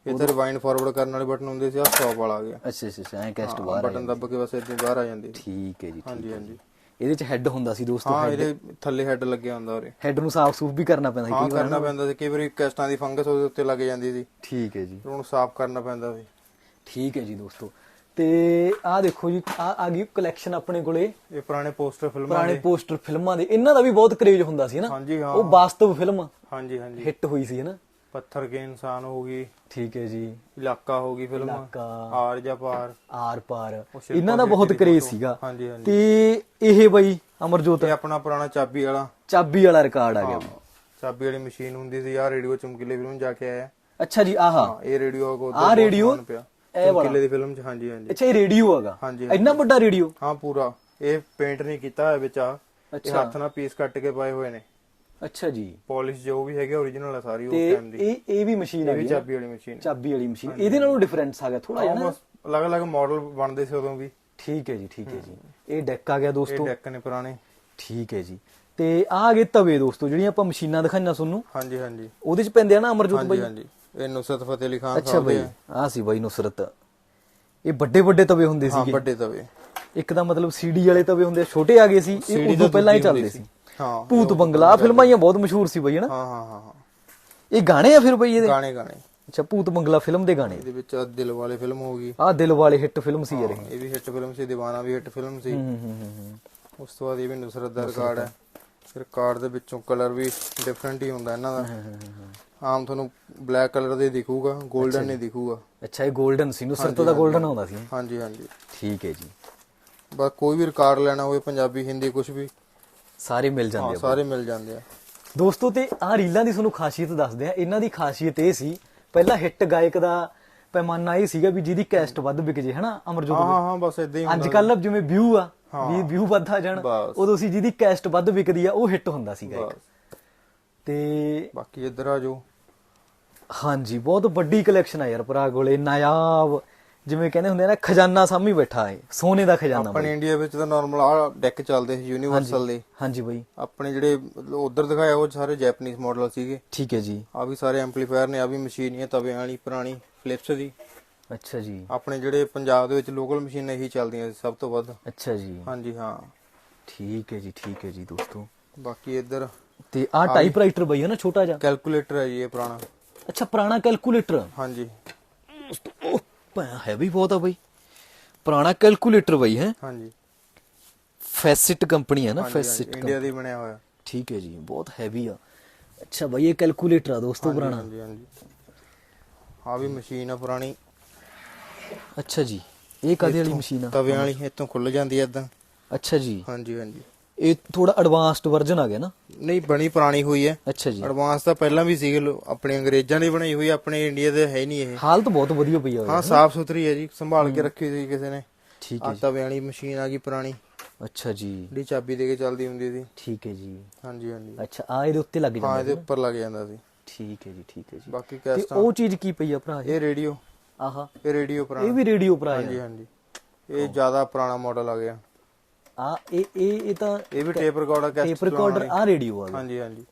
ਤੇ ਰਿਵਾਈਂਡ ਫਾਰਵਰਡ ਕਰਨ ਵਾਲੇ ਬਟਨ ਹੁੰਦੇ ਸੀ ਆ ਸਟਾਪ ਵਾਲਾ ਆ ਗਿਆ। ਅੱਛਾ ਅੱਛਾ ਐ ਕੈਸਟ ਬਾਹਰ ਆ ਬਟਨ ਦੱਬ ਕੇ ਬਸ ਇਦਾਂ ਬਾਹਰ ਆ ਜਾਂਦੀ। ਠੀਕ ਹੈ ਜੀ ਹਾਂਜੀ ਹਾਂਜੀ। ਇਹਦੇ ਚ ਹੈੱਡ ਹੁੰਦਾ ਸੀ ਦੋਸਤੋ ਹਾਂ ਇਹਦੇ ਥੱਲੇ ਹੈੱਡ ਲੱਗਿਆ ਹੁੰਦਾ ਉਰੇ। ਹੈੱਡ ਨੂੰ ਸਾਫ਼ ਸੂਫ ਵੀ ਕਰਨਾ ਪੈਂਦਾ ਸੀ ਹਾਂ ਕਰਨਾ ਪੈਂਦਾ ਸੀ ਕਈ ਵਾਰੀ ਕੈਸਟਾਂ ਦੀ ਫੰਗਸ ਉਹਦੇ ਉੱਤੇ ਲੱਗ ਜਾਂਦੀ ਸੀ। ਠੀਕ ਹੈ ਜੀ। ਉਹਨੂੰ ਸਾਫ਼ ਕਰਨਾ ਪੈਂਦਾ ਸੀ। ਠੀਕ ਹੈ ਜੀ ਦੋਸਤੋ। ਤੇ ਆ ਦੇਖੋ ਜੀ ਆ ਆ ਗਈ ਕਲੈਕਸ਼ਨ ਆਪਣੇ ਕੋਲੇ। ਇਹ ਪੁਰਾਣੇ ਪੋਸਟਰ ਫਿਲਮਾਂ ਪੁਰਾਣੇ ਪੋਸਟਰ ਫਿਲਮਾਂ ਦੇ। ਇਹਨਾਂ ਦਾ ਵੀ ਬਹੁਤ ਕਰੇਜ ਹੁੰਦਾ ਸੀ ਨਾ। ਹਾਂਜੀ ਹਾਂ। ਉਹ ਵਾਸਤਵ ਫਿਲਮ ਹਾਂਜੀ ਹਾਂਜੀ। ਹਿੱਟ ਹੋਈ ਸੀ ਨਾ? ਪੱਥਰ ਕੇ ਇਨਸਾਨ ਹੋ ਗਈ। ਠੀਕ ਹੈ ਜੀ। ਇਲਾਕਾ ਹੋ ਗਈ ਫਿਲਮ। ਆਰ ਜਾਂ ਪਾਰ। ਆਰ ਪਾਰ। ਇਹਨਾਂ ਦਾ ਬਹੁਤ ਕਰੇਜ। ਸੀਗਾ। ਹਾਂਜੀ ਹਾਂਜੀ। ਤੇ ਇਹ ਬਈ ਅਮਰਜੋਤ। ਤੇ ਆਪਣਾ ਪੁਰਾਣਾ ਚਾਬੀ ਵਾਲਾ। ਚਾਬੀ ਵਾਲਾ ਰਿਕਾਰਡ ਆ ਗਿਆ। ਚਾਬੀ ਵਾਲੀ ਮਸ਼ੀਨ ਹੁੰਦੀ ਸੀ। ਆ ਰੇਡੀਓ ਚਮਕੀਲੇ ਫਿਲਮ ਜਾ ਕੇ ਆਇਆ। ਅੱਛਾ ਜੀ ਆਹਾ। ਇਹ ਰੇਡੀਓ ਕੋ ਆਹ radio? ਇਹ ਵਾਲਾ? ਚਮਕੀਲੇ ਦੀ ਫਿਲਮ ਚ ਹਾਂਜੀ ਹਾਂਜੀ। ਅੱਛਾ ਇਹ ਰੇਡੀਓ ਹੈਗਾ? ਹਾਂਜੀ, ਇੰਨਾ ਵੱਡਾ ਰੇਡੀਓ? ਹਾਂ ਪੂਰਾ। ਇਹ ਪੇਂਟ ਨਹੀਂ ਕੀਤਾ ਹੋਇਆ ਵਿੱਚ ਆ। ਇਹ। ਹੱਥ ਨਾਲ ਪੀਸ ਕੱਟ ਕੇ ਪਾਏ ਹੋਏ ਨੇ। ਅੱਛਾ ਜੀ। ਪਾਲਿਸ਼ ਜੋ ਵੀ ਹੈਗੇ origignal ਆ ਸਾਰੀ ਉਸ ਟਾਈਮ ਦੀ। ਇਹ ਇਹ ਵੀ ਮਸ਼ੀਨ ਇਹ ਗਈ ਚਾਬੀ ਵਾਲੀ ਮਸ਼ੀਨ ਚਾਬੀ ਵਾਲੀ ਮਸ਼ੀਨ ਇਹਦੇ ਨਾਲੋਂ ਡਿਫਰੈਂਸ ਆ ਗਿਆ ਥੋੜਾ ਜਿਹਾ ਨਾ? ਅਲੱਗ-ਅਲੱਗ ਮਾਡਲ ਬਣਦੇ ਸੀ ਉਦੋਂ ਵੀ। ਠੀਕ ਹੈ ਜੀ ਠੀਕ ਹੈ ਜੀ। ਇਹ ਡੈਕ ਆ ਗਿਆ ਇਹ ਦੋਸਤੋ। ਡੈਕ ਨੇ ਪੁਰਾਣੇ। ਠੀਕ ਹੈ ਜੀ। ਤੇ ਆ ਗਏ ਤਵੇ ਦੋਸਤੋ ਜਿਹੜੀਆਂ ਆਪਾਂ ਮਸ਼ੀਨਾਂ ਦਿਖਾਈਆਂ ਤੁਹਾਨੂੰ। ਹਾਂਜੀ ਹਾਂਜੀ। ਉਹਦੇ ਚ ਪੈਂਦੇ ਆ ਨਾ ਅਮਰਜੋਤ ਹਾਂਜੀ ਬਾਈ? ਹਾਂਜੀ। ਇਹ ਨੁਸਰਤ ਫਤਿਹ ਅਲੀ ਖਾਨ ਅੱਛਾ ਬਾਈ ਆ। ਆ ਸੀ ਬਾਈ ਨੁਸਰਤ। ਇਹ ਵੱਡੇ ਵੱਡੇ ਤਵੇ ਹੁੰਦੇ ਹਾਂ ਸੀਗੇ। ਵੱਡੇ ਤਵੇ। ਇੱਕ ਤਾਂ ਮਤਲਬ ਸੀਡੀ ਵਾਲੇ ਤਵੇ ਹੁੰਦੇ ਆ, ਛੋਟੇ ਆ ਗਏ ਸੀ ਇਹ ਉਦੋਂ ਪਹਿਲਾਂ ਹੀ ਚੱਲਦੇ ਸੀ। ਹਾਂ ਭੂਤ ਬੰਗਲਾ ਫਿਲਮਾਂ ਹੀ ਬਹੁਤ ਮਸ਼ਹੂਰ ਸੀ ਬਈ ਹਨਾ? ਹਾਂ ਹਾਂ ਹਾਂ ਹਾਂ। ਇਹ ਗਾਣੇ ਆ ਫਿਰ ਬਈ ਇਹਦੇ? ਗਾਣੇ ਗਾਣੇ। ਅੱਛਾ ਭੂਤ ਬੰਗਲਾ ਫਿਲਮ ਦੇ ਗਾਣੇ। ਇਹਦੇ ਵਿੱਚ ਦਿਲ ਵਾਲੇ ਫਿਲਮ ਹੋ ਗਈ। ਆਹ ਦਿਲ ਵਾਲੇ ਹਿੱਟ ਫਿਲਮ ਸੀ ਯਾਰ ਇਹ। ਵੀ ਹਿੱਟ ਫਿਲਮ ਸੀ دیਵਾਨਾ ਵੀ ਹਿੱਟ ਫਿਲਮ ਸੀ। ਹੂੰ ਹੂੰ ਹੂੰ ਹੂੰ। ਉਸ ਤੋਂ ਬਾਅਦ ਇਹ ਵੀ ਨੁਸਰਤ ਦਾ ਰਿਕਾਰਡ ਹੈ। ਫਿਰ ਕਾਰਡ ਦੇ ਵਿੱਚੋਂ ਕਲਰ ਵੀ ਡਿਫਰੈਂਟ ਹੀ ਹੁੰਦਾ ਇਹਨਾਂ ਦਾ। ਆਮ ਤੁਹਾਨੂੰ ਬਲੈਕ ਕਲਰ ਦੇ ਦਿਖੂਗਾ 골ਡਨ ਨਹੀਂ ਦਿਖੂਗਾ। ਅੱਛਾ ਇਹ 골ਡਨ ਸੀ ਨੂੰ ਸਰ ਦਾ 골ਡਨ ਆਉਂਦਾ ਸੀ। ਹਾਂਜੀ ਹਾਂਜੀ। ਠੀਕ ਹੈ ਜੀ। ਬਸ ਕੋਈ ਵੀ ਰਿਕਾਰਡ ਲੈਣਾ ਹੋਵੇ ਪੰਜਾਬੀ ਹਿੰਦੀ ਕੁਝ ਵੀ। ਸਾਰੇ ਮਿਲ ਜਾਂਦੇ ਆ। ਸਾਰੇ ਮਿਲ ਜਾਂਦੇ ਆ। ਦੋਸਤੋ ਤੇ ਆ ਰੀਲਾਂ ਦੀ ਤੁਹਾਨੂੰ ਖਾਸੀਅਤ ਦੱਸਦੇ ਆ ਇਹਨਾਂ ਦੀ ਖਾਸੀਅਤ ਇਹ ਸੀ ਪਹਿਲਾ ਹਿੱਟ ਗਾਇਕ ਦਾ ਪੈਮਾਨਾ ਇਹ ਸੀਗਾ ਵੀ ਜਿਹਦੀ ਕੈਸਟ ਵੱਧ ਵਿਕ ਜੇ ਹਨਾ ਅਮਰਜੋਤ ਹਾਂ ਹਾਂ ਬਸ ਇਦਾਂ ਹੀ ਅੱਜ ਕੱਲ ਜਿਵੇਂ ਵਿਊ ਆ ਵੀ ਵਿਊ ਵੱਧਾ ਜਾਣ ਬਸ। ਉਦੋਂ ਸੀ ਜਿਹਦੀ ਕੈਸਟ ਵੱਧ ਵਿਕਦੀ ਆ ਉਹ ਹਿੱਟ ਹੁੰਦਾ ਸੀਗਾ ਇੱਕ। ਤੇ ਬਾਕੀ ਇੱਧਰ ਆ ਜੋ ਹਾਂਜੀ ਬਹੁਤ ਵੱਡੀ ਕਲੈਕਸ਼ਨ ਆ ਯਾਰ ਭਰਾ ਕੋਲੇ ਨਾਇਆਬ ਜਿਵੇਂ ਕਹਿੰਦੇ ਹੁੰਦੇ ਆ ਨਾ ਖਜ਼ਾਨਾ ਸਾਹਮਣੇ ਬੈਠਾ ਹੈ ਸੋਨੇ ਦਾ ਖਜ਼ਾਨਾ। ਆਪਣੇ ਇੰਡੀਆ ਵਿੱਚ ਤਾਂ ਨਾਰਮਲ ਆ ਡੈਕ ਚੱਲਦੇ ਸੀ ਯੂਨੀਵਰਸਲ ਦੇ। ਹਾਂਜੀ ਬਾਈ। ਆਪਣੇ ਜਿਹੜੇ ਉਧਰ ਦਿਖਾਇਆ ਉਹ ਸਾਰੇ ਜੈਪਨੀਜ਼ ਮਾਡਲ ਸੀਗੇ। ਠੀਕ ਹੈ ਜੀ। ਆ ਵੀ ਸਾਰੇ ਐਂਪਲੀਫਾਇਰ ਨੇ ਆ ਵੀ ਮਸ਼ੀਨ ਹੀ ਹੈ ਤਵੇ ਵਾਲੀ ਪੁਰਾਣੀ ਫਿਲਿਪਸ ਦੀ। ਅੱਛਾ ਜੀ। ਆਪਣੇ ਜਿਹੜੇ ਪੰਜਾਬ ਦੇ ਵਿੱਚ ਲੋਕਲ ਮਸ਼ੀਨਾਂ ਇਹੀ ਚੱਲਦੀਆਂ ਸੀ ਸਭ ਤੋਂ ਵੱਧ। ਅੱਛਾ ਜੀ। ਹਾਂਜੀ ਹਾਂ। ਠੀਕ ਹੈ ਜੀ ਠੀਕ ਹੈ ਜੀ ਦੋਸਤੋ। ਬਾਕੀ ਇੱਧਰ ਤੇ ਆਹ ਟਾਈਪਰਾਈਟਰ ਬਈ ਹੈ ਨਾ ਛੋਟਾ ਜਿਹਾ? ਕੈਲਕੂਲੇਟਰ ਹੈ ਜੀ ਇਹ ਪੁਰਾਣਾ। ਅੱਛਾ ਪੁਰਾਣਾ ਕੈਲਕੂਲੇਟਰ ਹਾਂਜੀ। ਉਹ ਭਾਇਆ ਹੈ ਵੀ ਬਹੁਤ ਆ ਬਈ। ਪੁਰਾਣਾ ਕੈਲਕੂਲੇਟਰ ਬਈ ਹੈ। ਹਾਂਜੀ। ਫੈਸਿਟ ਕੰਪਨੀ ਹੈ ਨਾ ਫੈਸਿਟ ਇੰਡੀਆ ਦੀ ਬਣਿਆ ਹੋਇਆ। ਠੀਕ ਹੈ ਜੀ ਬਹੁਤ ਹੈਵੀ ਆ। ਅੱਛਾ ਬਈ ਇਹ ਕੈਲਕੂਲੇਟਰ ਆ ਦੋਸਤੋ ਪੁਰਾਣਾ। ਹਾਂਜੀ ਹਾਂਜੀ। ਆ ਵੀ ਮਸ਼ੀਨ ਆ ਪੁਰਾਣੀ। ਅੱਛਾ ਜੀ ਇਹ ਕਾਦੇ ਵਾਲੀ ਮਸ਼ੀਨ ਆ? ਤਵੇ ਵਾਲੀ ਇੱਥੋਂ ਖੁੱਲ ਜਾਂਦੀ ਹੈ ਇਦਾਂ। ਅੱਛਾ ਜੀ। ਹਾਂਜੀ ਹਾਂਜੀ। ਇਹ ਥੋੜਾ ਐਡਵਾਂਸਡ ਵਰਜ਼ਨ ਆ ਗਿਆ ਨਾ? ਨਹੀਂ ਬਣੀ ਪੁਰਾਣੀ ਹੋਈ ਹੈ। ਅੱਛਾ ਜੀ। ਐਡਵਾਂਸ ਤਾਂ ਪਹਿਲਾਂ ਵੀ ਸੀਗੇ ਲੋ- ਆਪਣੇ ਅੰਗਰੇਜ਼ਾਂ ਦੀ ਬਣਾਈ ਹੋਈ ਆਪਣੇ ਇੰਡੀਆ ਦੇ ਹੈ ਨਹੀਂ ਇਹ। ਹਾਲਤ ਬਹੁਤ ਵਧੀਆ ਪਈ ਆ ਹਾਂ ਸਾਫ਼ ਸੁਥਰੀ ਹੈ ਜੀ ਸੰਭਾਲ ਕੇ ਰੱਖੀ ਸੀ ਕਿਸੇ ਨੇ। ਠੀਕ ਹੈ ਆ ਤਵੇ ਵਾਲੀ ਮਸ਼ੀਨ ਆ ਗਈ ਪੁਰਾਣੀ। ਅੱਛਾ ਜੀ। ਜਿਹੜੀ ਚਾਬੀ ਦੇ ਕੇ ਚੱਲਦੀ ਹੁੰਦੀ ਸੀ। ਠੀਕ ਹੈ ਜੀ। ਹਾਂਜੀ ਹਾਂਜੀ। ਅੱਛਾ ਆ ਇਹਦੇ ਉੱਤੇ ਲੱਗ ਹਾਂ ਜਾਂਦਾ ਇਹਦੇ ਉੱਪਰ ਲੱਗ ਜਾਂਦਾ ਸੀ। ਠੀਕ ਹੈ ਜੀ ਠੀਕ ਹੈ ਜੀ। ਬਾਕੀ ਤੇ ਕੈਸਟਾਂ ਉਹ ਚੀਜ਼ ਕੀ ਪਈ ਆ ਭਰਾ ਇਹ? ਇਹ ਰੇਡੀਓ। ਆਹਾ। ਇਹ ਰੇਡੀਓ ਇਹ ਪੁਰਾਣਾ ਵੀ ਰੇਡੀਓ ਭਰਾ ਹਾਂਜੀ ਆ ਹਾਂਜੀ। ਇਹ ਜ਼ਿਆਦਾ ਪੁਰਾਣਾ ਮਾਡਲ ਆ ਗਿਆ। ਆ ਇਹ ਇਹ ਇਹ ਤਾਂ ਇਹ ਵੀ tape recorder cassette tape recorder ਆ ਰੇਡੀਓ ਆ ਗਿਆ ਹਾਂਜੀ ਹਾਂਜੀ।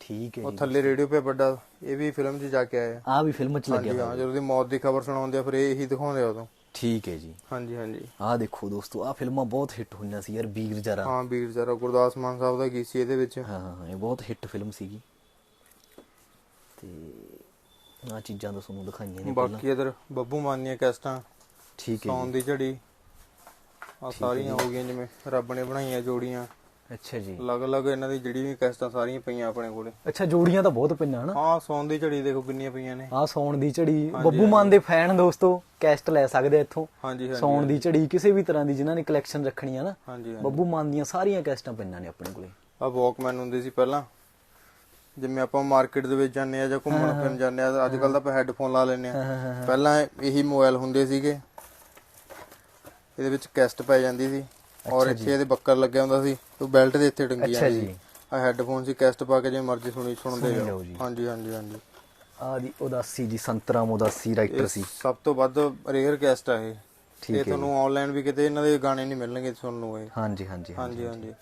ਠੀਕ ਹੈ ਉਹ ਥੱਲੇ ਰੇਡੀਓ ਪੇ ਵੱਡਾ। ਇਹ ਵੀ ਫਿਲਮ 'ਚ ਜਾ ਕੇ ਆਇਆ। ਆ ਵੀ ਫਿਲਮ ਚ ਲੱਗਿਆ ਹਾਂਜੀ ਹਾਂ ਜਦੋਂ ਦੀ ਮੌਤ ਦੀ ਖਬਰ ਸੁਣਾਉਂਦੇ ਆ ਫਿਰ ਇਹ ਇਹੀ ਦਿਖਾਉਂਦੇ ਆ ਉਦੋਂ। ਠੀਕ ਹੈ ਜੀ। ਹਾਂਜੀ ਹਾਂਜੀ। ਆਹ ਦੇਖੋ ਦੋਸਤੋ ਆ ਫਿਲਮਾਂ ਬਹੁਤ ਹਿੱਟ ਹੋਈਆਂ ਸੀ ਯਾਰ ਵੀਰ ਜਰਾ। ਹਾਂ ਵੀਰ ਜਰਾ ਗੁਰਦਾਸ ਮਾਨ ਸਾਹਿਬ ਦਾ ਗੀਤ ਸੀ ਇਹਦੇ ਵਿੱਚ। ਹਾਂ ਹਾਂ ਹਾਂ, ਇਹ ਬਹੁਤ ਹਿੱਟ ਫਿਲਮ ਸੀਗੀ। ਤੇ ਆ ਚੀਜ਼ਾਂ ਤਾਂ ਤੁਹਾਨੂੰ ਦਿਖਾਈਆਂ ਨੇ ਬਾਕੀ ਇਧਰ ਬੱਬੂ ਮਾਨ ਦੀਆਂ ਕੈਸਟਾਂ ਠੀਕ ਹੈ ਸੌਣ ਦੀ ਝੜੀ। ਆ ਸਾਰੀਆਂ ਹੋ ਗਈਆਂ ਜਿਵੇਂ ਰੱਬ ਨੇ ਬਣਾਈਆਂ ਜੋੜੀਆਂ। ਅੱਛਾ ਜੀ। ਅਲੱਗ-ਅਲੱਗ ਇਹਨਾਂ ਦੀ ਜਿਹੜੀ ਵੀ ਕੈਸਟਾਂ ਸਾਰੀਆਂ ਪਈਆਂ ਆਪਣੇ ਕੋਲੇ। ਅੱਛਾ ਜੋੜੀਆਂ ਤਾਂ ਬਹੁਤ ਪਈਆਂ ਹਨਾ ਹਾਂ ਸੌਣ ਦੀ ਝੜੀ ਦੇਖੋ ਕਿੰਨੀਆਂ ਪਈਆਂ ਨੇ। ਆ ਸੌਣ ਦੀ ਝੜੀ ਬੱਬੂ ਮਾਨ ਦੇ ਫੈਨ ਦੋਸਤੋ ਕੈਸਟ ਲੈ ਸਕਦੇ ਇੱਥੋਂ। ਹਾਂਜੀ ਹਾਂਜੀ। ਸੌਣ ਦੀ ਝੜੀ ਕਿਸੇ ਵੀ ਤਰ੍ਹਾਂ ਦੀ ਜਿਨ੍ਹਾਂ ਨੇ ਕਲੈਕਸ਼ਨ ਰੱਖਣੀ ਆ ਨਾ ਹਾਂਜੀ ਬੱਬੂ ਮਾਨ ਦੀਆਂ ਸਾਰੀਆਂ ਕੈਸਟਾਂ ਪਈਆਂ ਨੇ ਆਪਣੇ ਕੋਲੇ। ਆ ਵਾਕਮੈਨ ਹੁੰਦੇ ਸੀ ਪਹਿਲਾਂ। ਜਿਵੇਂ ਆਪਾਂ ਮਾਰਕੀਟ ਦੇ ਵਿੱਚ ਜਾਂਦੇ ਆ ਜਾਂ ਘੁੰਮਣ ਫਿਰਨ ਜਾਂਦੇ ਆ ਅੱਜ ਕੱਲ ਤਾਂ ਆਪਾਂ ਹੈੱਡਫੋਨ ਲਾ ਲੈਂਦੇ ਆ ਪਹਿਲਾਂ ਇਹੀ ਮੋਬਾਈਲ ਹੁੰਦੇ ਸੀਗੇ। ਇਹਦੇ ਵਿੱਚ ਕੈਸਟ ਪੈ ਜਾਂਦੀ ਸੀ। ਔਰ ਇੱਥੇ ਇਹਦੇ ਬੱਕਰ ਲੱਗਿਆ ਹੁੰਦਾ ਸੀ। ਤੇ ਬੈਲਟ ਦੇ ਇੱਥੇ ਟੰਗੀ ਜਾਂਦੀ ਜੀ। ਸੀ ਆ ਹੈੱਡਫੋਨ ਸੀ ਕੈਸਟ ਪਾ ਕੇ ਜੇ ਮਰਜ਼ੀ ਸੁਣੀ ਸੁਣਦੇ ਸੁਣੀ ਜਾਓ। ਹਾਂਜੀ ਹਾਂਜੀ ਹਾਂਜੀ। ਆ ਦੀ ਉਦਾਸੀ ਜੀ ਸੰਤਰਾਮ ਉਦਾਸੀ ਰਾਈਟਰ ਸੀ। ਸਭ ਤੋਂ ਵੱਧ ਰੇਅਰ ਕੈਸਟ ਆ ਇਹ। ਠੀਕ ਇਹ ਹੈ ਤੁਹਾਨੂੰ ਆਨਲਾਈਨ ਵੀ ਕਿਤੇ ਇਹਨਾਂ ਦੇ ਗਾਣੇ ਨਹੀਂ ਮਿਲਣਗੇ ਸੁਣਨ ਨੂੰ ਇਹ। ਹਾਂਜੀ ਹਾਂਜੀ ਹਾਂਜੀ। ਹਾਂਜੀ।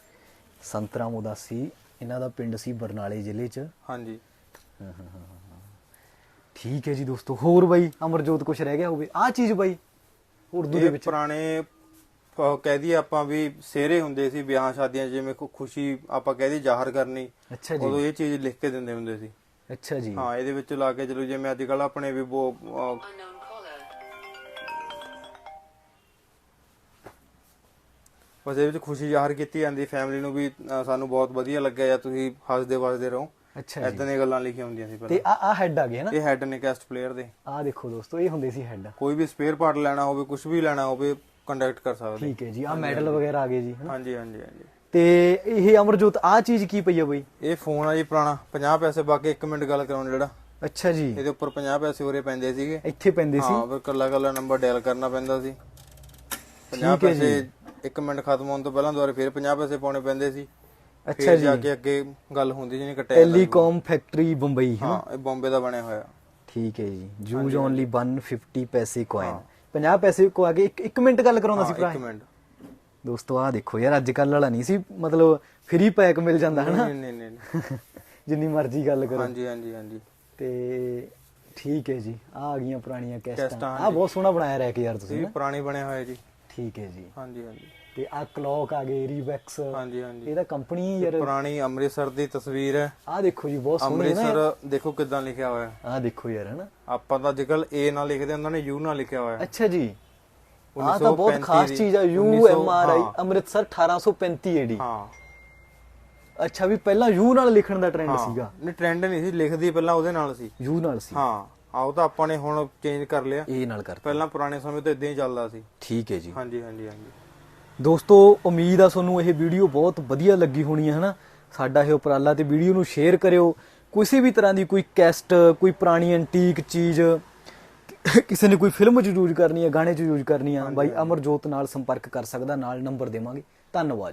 ਸੰਤਰਾਮ ਉਦਾਸੀ ਇਹਨਾਂ ਦਾ ਪਿੰਡ ਸੀ ਬਰਨਾਲੇ ਜ਼ਿਲ੍ਹੇ 'ਚ। ਹਾਂਜੀ। ਠੀਕ ਹੈ ਜੀ ਦੋਸਤੋ ਹੋਰ ਬਾਈ ਅਮਰਜੋਤ ਕੁਛ ਰਹਿ ਗਿਆ ਹੋਵੇ। ਆ ਚੀਜ਼ ਬਾਈ ਉਰਦੂ ਦੇ ਵਿੱਚ। ਪੁਰਾਣੇ ਕਹਿ ਦਈਏ ਆਪਾਂ ਵੀ ਸਿਹਰੇ ਹੁੰਦੇ ਸੀ ਵਿਆਹ ਸ਼ਾਦੀਆਂ ਜਿਵੇਂ ਕੋਈ ਖੁਸ਼ੀ ਆਪਾਂ ਕਹਿ ਦਈਏ ਜ਼ਾਹਰ ਕਰਨੀ। ਅੱਛਾ ਜੀ। ਉਦੋਂ ਇਹ ਚੀਜ਼ ਲਿਖ ਕੇ ਦਿੰਦੇ ਹੁੰਦੇ ਸੀ। ਅੱਛਾ ਜੀ। ਹਾਂ ਇਹਦੇ ਵਿੱਚ ਲਾ ਕੇ ਚਲੋ ਜਿਵੇਂ ਅੱਜ ਕੱਲ ਆਪਣੇ ਵੀ ਉਹ ਬਸ ਇਹਦੇ ਵਿੱਚ ਖੁਸ਼ੀ ਜ਼ਾਹਰ ਕੀਤੀ ਜਾਂਦੀ ਫੈਮਿਲੀ ਨੂੰ ਵੀ ਸਾਨੂੰ ਬਹੁਤ ਵਧੀਆ ਲੱਗਿਆ ਜਾਂ ਤੁਸੀਂ ਹੱਸਦੇ ਵਸਦੇ ਰਹੋ। ਅੱਛਾ ਜੀ। ਐਦਾਂ ਦੀਆਂ ਗੱਲਾਂ ਲਿਖੀਆਂ ਹੁੰਦੀਆਂ ਸੀ ਤੇ ਪਹਿਲਾਂ। ਆ ਆ ਹੈਡ ਆ ਗਿਆ ਨਾ ਇਹ ਹੈਡ ਨੇ ਕੈਸਟ ਪਲੇਅਰ ਦੇ। ਆ ਦੇਖੋ ਦੋਸਤੋ ਇਹ ਹੁੰਦੇ ਸੀ ਹੈਡ ਕੋਈ ਵੀ ਸਪੇਅਰ ਪਾਰਟ ਲੈਣਾ ਹੋਵੇ ਕੁਝ ਵੀ ਲੈਣਾ ਹੋਵੇ ਕੰਡਕਟ ਕਰ ਸਕਦੇ। ਠੀਕ ਹੈ ਜੀ ਆ ਮੈਡਲ ਵਗੈਰਾ ਆ ਗਏ ਜੀ ਹਾਂਜੀ ਹਾਂਜੀ ਹਾਂਜੀ। ਤੇ ਇਹ ਅਮਰਜੋਤ ਆ ਚੀਜ਼ ਕੀ ਪਈ ਆ ਬਾਈ? ਇਹ ਫੋਨ ਆ ਜੀ ਪੁਰਾਣਾ 50 ਪੈਸੇ ਪਾ ਕੇ 1 ਮਿੰਟ ਗੱਲ ਕਰਾਉਣ ਜਿਹੜਾ। ਅੱਛਾ ਜੀ। ਇਹਦੇ ਉੱਪਰ 50 ਪੈਸੇ ਉਰੇ ਪੈਂਦੇ ਸੀਗੇ। ਇੱਥੇ ਪੈਂਦੇ ਸੀ? ਹਾਂ ਫਿਰ ਕੱਲਾ ਕੱਲਾ ਨੰਬਰ ਡਾਇਲ ਕਰਨਾ ਪੈਂਦਾ ਸੀ। 50 ਹੈ ਪੈਸੇ 1 ਮਿੰਟ ਖਤਮ ਹੋਣ ਤੋਂ ਪਹਿਲਾਂ ਦੁਬਾਰਾ ਫਿਰ 50 ਪੈਸੇ ਪਾਉਣੇ ਪੈਂਦੇ ਸੀ। ਅੱਛਾ ਜੀ। ਜਾ ਕੇ ਅੱਗੇ ਗੱਲ ਹੁੰਦੀ ਜਿਹਨੇ ਕੱਟਿਆ। ਟੈਲੀਕਾਮ ਫੈਕਟਰੀ ਬੰਬਈ ਹੈ ਇਹ ਬੰਬੇ ਦਾ ਬਣਿਆ ਹੋਇਆ। ਠੀਕ ਹੈ ਜੀ। ਯੂਜ਼ ਓਨਲੀ 150 ਪੈਸੇ ਕੋਇਨ 50 ਪੈਸੇ ਕੋ ਆ ਕੇ 1 ਮਿੰਟ ਗੱਲ ਕਰਾਉਂਦਾ ਸੀ ਭਰਾ ਇੱਕ ਮਿੰਟ। ਦੋਸਤੋ ਆ ਦੇਖੋ ਯਾਰ ਅੱਜ ਕੱਲ ਵਾਲਾ ਨਹੀਂ ਸੀ ਮਤਲਬ ਫ੍ਰੀ ਪੈਕ ਮਿਲ ਜਾਂਦਾ ਹੈ ਨਾ? ਨਹੀਂ ਨਹੀਂ ਨਹੀਂ। ਜਿੰਨੀ ਮਰਜ਼ੀ ਗੱਲ ਕਰੋ। ਹਾਂਜੀ ਹਾਂਜੀ ਹਾਂਜੀ। ਤੇ ਠੀਕ ਹੈ ਜੀ। ਆ ਆ ਗਈਆਂ ਪੁਰਾਣੀਆਂ ਕੈਸਟਾਂ। ਆ ਬਹੁਤ ਸੋਹਣਾ ਬਣਾਇਆ ਰੈਕ ਯਾਰ ਤੁਸੀਂ ਇਹ ਪੁਰਾਣੀ ਬਣਿਆ ਹੋਇਆ ਜੀ। ਠੀਕ ਹੈ ਜੀ। ਹਾਂਜੀ ਹਾਂਜੀ। ਤੇ ਆ ਕਲੌਕ ਆ ਗਏ ਰੀਵੈਕਸ ਹਾਂਜੀ ਹਾਂਜੀ। ਇਹਦਾ ਕੰਪਨੀ ਯਾਰ। ਪੁਰਾਣੀ ਅੰਮ੍ਰਿਤਸਰ ਦੀ ਤਸਵੀਰ ਹੈ। ਆ ਦੇਖੋ ਜੀ ਬਹੁਤ ਸੋਹਣੀ ਹੈ ਅੰਮ੍ਰਿਤਸਰ ਦੇਖੋ ਕਿਦਾਂ ਲਿਖਿਆ ਹੋਇਆ ਆ ਦੇਖੋ ਯਾਰ ਹਨਾ ਆਪਾਂ ਤਾਂ ਅੱਜਕੱਲ ਏ ਨਾਲ ਲਿਖਦੇ ਉਹਨਾਂ ਨੇ ਯੂ ਨਾਲ ਲਿਖਿਆ ਹੋਇਆ ਅੱਛਾ ਜੀ। ਆ ਤਾਂ ਬਹੁਤ 1935 ਖਾਸ ਚੀਜ਼ ਆ ਯੂ 1900 ਐਮ ਆਰ ਆਈ ਹਾਂ। ਅੰਮ੍ਰਿਤਸਰ 1835 ਏਡੀ ਹਾਂ। ਅੱਛਾ ਵੀ ਪਹਿਲਾਂ ਯੂ ਨਾਲ ਲਿਖਣ ਦਾ ਟ੍ਰੈਂਡ ਸੀਗਾ। ਨਹੀਂ ਟ੍ਰੈਂਡ ਨਹੀਂ ਸੀ ਲਿਖਦੀ ਪਹਿਲਾਂ ਉਹਦੇ ਨਾਲ ਸੀ। ਯੂ ਨਾਲ ਸੀ। ਹਾਂ। ਆਓ ਤਾਂ ਆਪਾਂ ਨੇ ਹੁਣ ਚੇਂਜ ਕਰ ਲਿਆ। ਇਹ ਨਾਲ ਕਰਤਾ। ਪਹਿਲਾਂ ਪੁਰਾਣੇ ਸਮੇਂ ਤੋਂ ਇਦਾਂ ਹੀ ਚੱਲਦਾ ਸੀ। ਠੀਕ ਹੈ ਜੀ। ਹਾਂਜੀ ਹਾਂਜੀ ਹਾਂਜੀ। ਦੋਸਤੋ ਉਮੀਦ ਆ ਤੁਹਾਨੂੰ ਇਹ ਵੀਡੀਓ ਬਹੁਤ ਵਧੀਆ ਲੱਗੀ ਹੋਣੀ ਹੈ ਹਨਾ? ਸਾਡਾ ਇਹ ਉਪਰਾਲਾ ਤੇ ਵੀਡੀਓ ਨੂੰ ਸ਼ੇਅਰ ਕਰਿਓ। ਕਿਸੇ ਵੀ ਤਰ੍ਹਾਂ ਦੀ ਕੋਈ ਕੈਸਟ ਕੋਈ ਪੁਰਾਣੀ ਐਂਟੀਕ ਚੀਜ਼ ਕਿਸੇ ਨੇ ਕੋਈ ਫਿਲਮ 'ਚ ਯੂਜ਼ ਕਰਨੀ ਹੈ ਗਾਣੇ 'ਚ ਯੂਜ਼ ਕਰਨੀ ਹੈ ਬਾਈ ਅਮਰਜੋਤ ਨਾਲ ਸੰਪਰਕ ਕਰ ਸਕਦਾ ਨਾਲ ਨੰਬਰ ਦੇਵਾਂਗੇ। ਧੰਨਵਾਦ।